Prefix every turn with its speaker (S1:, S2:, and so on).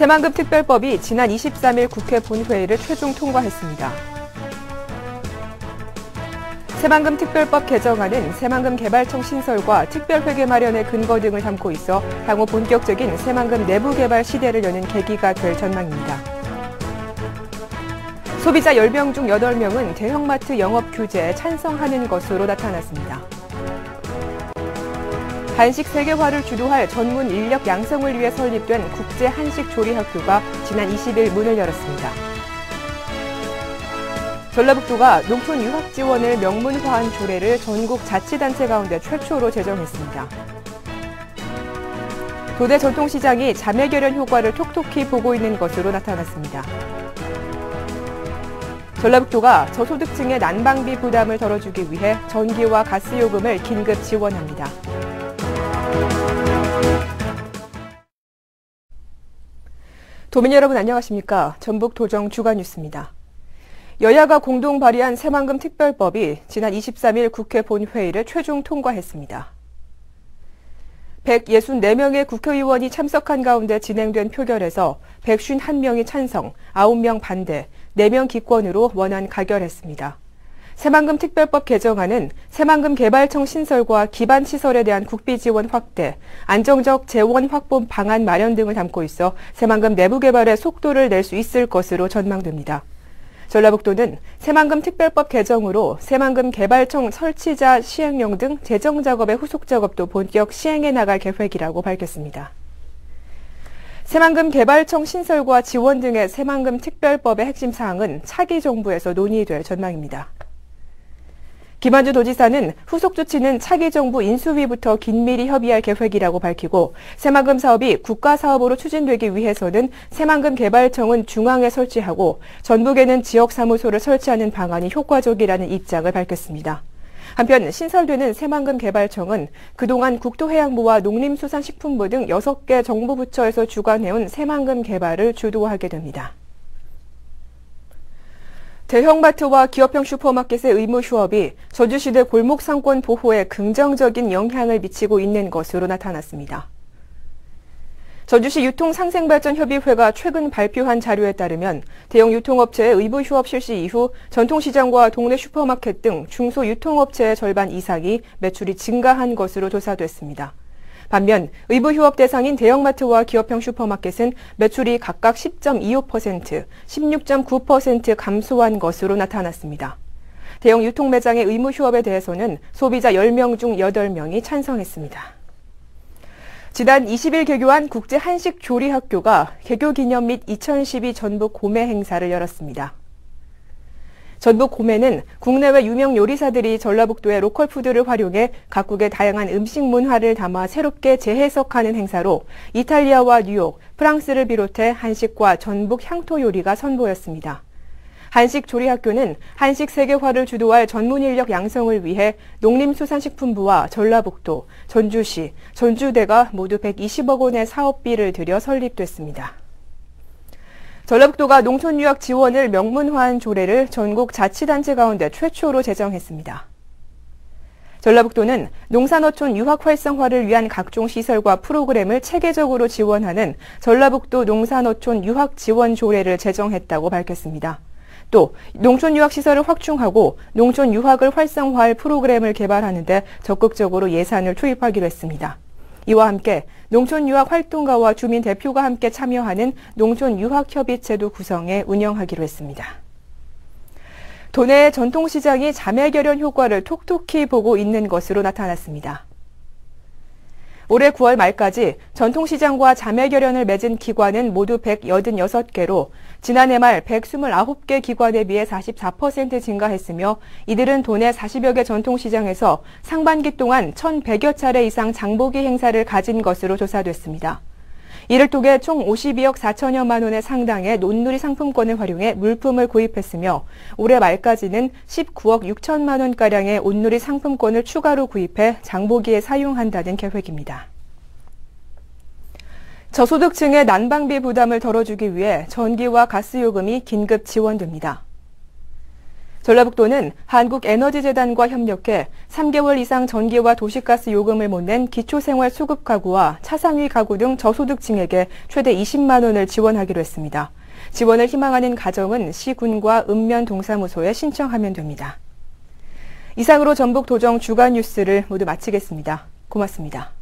S1: 새만금 특별법이 지난 23일 국회 본회의를 최종 통과했습니다. 새만금 특별법 개정안은 새만금 개발청 신설과 특별회계 마련의 근거 등을 담고 있어 향후 본격적인 새만금 내부 개발 시대를 여는 계기가 될 전망입니다. 소비자 10명 중 8명은 대형마트 영업 규제에 찬성하는 것으로 나타났습니다. 한식 세계화를 주도할 전문 인력 양성을 위해 설립된 국제 한식 조리 학교가 지난 20일 문을 열었습니다. 전라북도가 농촌 유학 지원을 명문화한 조례를 전국 자치단체 가운데 최초로 제정했습니다. 도대 전통시장이 자매 결연 효과를 톡톡히 보고 있는 것으로 나타났습니다. 전라북도가 저소득층의 난방비 부담을 덜어주기 위해 전기와 가스 요금을 긴급 지원합니다. 도민 여러분 안녕하십니까? 전북 도정 주간 뉴스입니다. 여야가 공동 발의한 새만금 특별법이 지난 23일 국회 본회의를 최종 통과했습니다. 164명의 국회의원이 참석한 가운데 진행된 표결에서 151명이 찬성, 9명 반대, 4명 기권으로 원안 가결했습니다. 새만금 특별법 개정안은 새만금 개발청 신설과 기반 시설에 대한 국비 지원 확대, 안정적 재원 확보 방안 마련 등을 담고 있어 새만금 내부 개발에 속도를 낼 수 있을 것으로 전망됩니다. 전라북도는 새만금 특별법 개정으로 새만금 개발청 설치자 시행령 등 재정 작업의 후속 작업도 본격 시행해 나갈 계획이라고 밝혔습니다. 새만금 개발청 신설과 지원 등의 새만금 특별법의 핵심 사항은 차기 정부에서 논의될 전망입니다. 김한주 도지사는 후속 조치는 차기 정부 인수위부터 긴밀히 협의할 계획이라고 밝히고 새만금 사업이 국가 사업으로 추진되기 위해서는 새만금 개발청은 중앙에 설치하고 전북에는 지역 사무소를 설치하는 방안이 효과적이라는 입장을 밝혔습니다. 한편 신설되는 새만금 개발청은 그동안 국토해양부와 농림수산식품부 등 6개 정부 부처에서 주관해온 새만금 개발을 주도하게 됩니다. 대형마트와 기업형 슈퍼마켓의 의무 휴업이 저주시대 골목 상권 보호에 긍정적인 영향을 미치고 있는 것으로 나타났습니다. 저주시 유통상생발전협의회가 최근 발표한 자료에 따르면 대형 유통업체의 의무 휴업 실시 이후 전통시장과 동네 슈퍼마켓 등 중소 유통업체의 절반 이상이 매출이 증가한 것으로 조사됐습니다. 반면 의무 휴업 대상인 대형마트와 기업형 슈퍼마켓은 매출이 각각 10.25%, 16.9% 감소한 것으로 나타났습니다. 대형 유통 매장의 의무 휴업에 대해서는 소비자 10명 중 8명이 찬성했습니다. 지난 20일 개교한 국제 한식 조리 학교가 개교 기념 및 2012 전북 고매 행사를 열었습니다. 전북 고매는 국내외 유명 요리사들이 전라북도의 로컬 푸드를 활용해 각국의 다양한 음식 문화를 담아 새롭게 재해석하는 행사로 이탈리아와 뉴욕, 프랑스를 비롯해 한식과 전북 향토 요리가 선보였습니다. 한식 조리학교는 한식 세계화를 주도할 전문 인력 양성을 위해 농림수산식품부와 전라북도, 전주시, 전주대가 모두 120억 원의 사업비를 들여 설립됐습니다. 전라북도가 농촌유학 지원을 명문화한 조례를 전국 자치단체 가운데 최초로 제정했습니다. 전라북도는 농산어촌 유학 활성화를 위한 각종 시설과 프로그램을 체계적으로 지원하는 전라북도 농산어촌 유학 지원 조례를 제정했다고 밝혔습니다. 또 농촌 유학 시설을 확충하고 농촌 유학을 활성화할 프로그램을 개발하는 데 적극적으로 예산을 투입하기로 했습니다. 이와 함께 농촌유학 활동가와 주민 대표가 함께 참여하는 농촌유학협의체도 구성해 운영하기로 했습니다. 도내 전통시장이 자매결연 효과를 톡톡히 보고 있는 것으로 나타났습니다. 올해 9월 말까지 전통시장과 자매결연을 맺은 기관은 모두 186개로 지난해 말 129개 기관에 비해 44% 증가했으며 이들은 도내 40여 개 전통시장에서 상반기 동안 1,100여 차례 이상 장보기 행사를 가진 것으로 조사됐습니다. 이를 통해 총 52억 4천여만 원의 상당의 논누리 상품권을 활용해 물품을 구입했으며 올해 말까지는 19억 6천만 원가량의 온누리 상품권을 추가로 구입해 장보기에 사용한다는 계획입니다. 저소득층의 난방비 부담을 덜어주기 위해 전기와 가스 요금이 긴급 지원됩니다. 전라북도는 한국에너지재단과 협력해 3개월 이상 전기와 도시가스 요금을 못 낸 기초생활 수급 가구와 차상위 가구 등 저소득층에게 최대 20만 원을 지원하기로 했습니다. 지원을 희망하는 가정은 시군과 읍면동사무소에 신청하면 됩니다. 이상으로 전북 도정 주간 뉴스를 모두 마치겠습니다. 고맙습니다.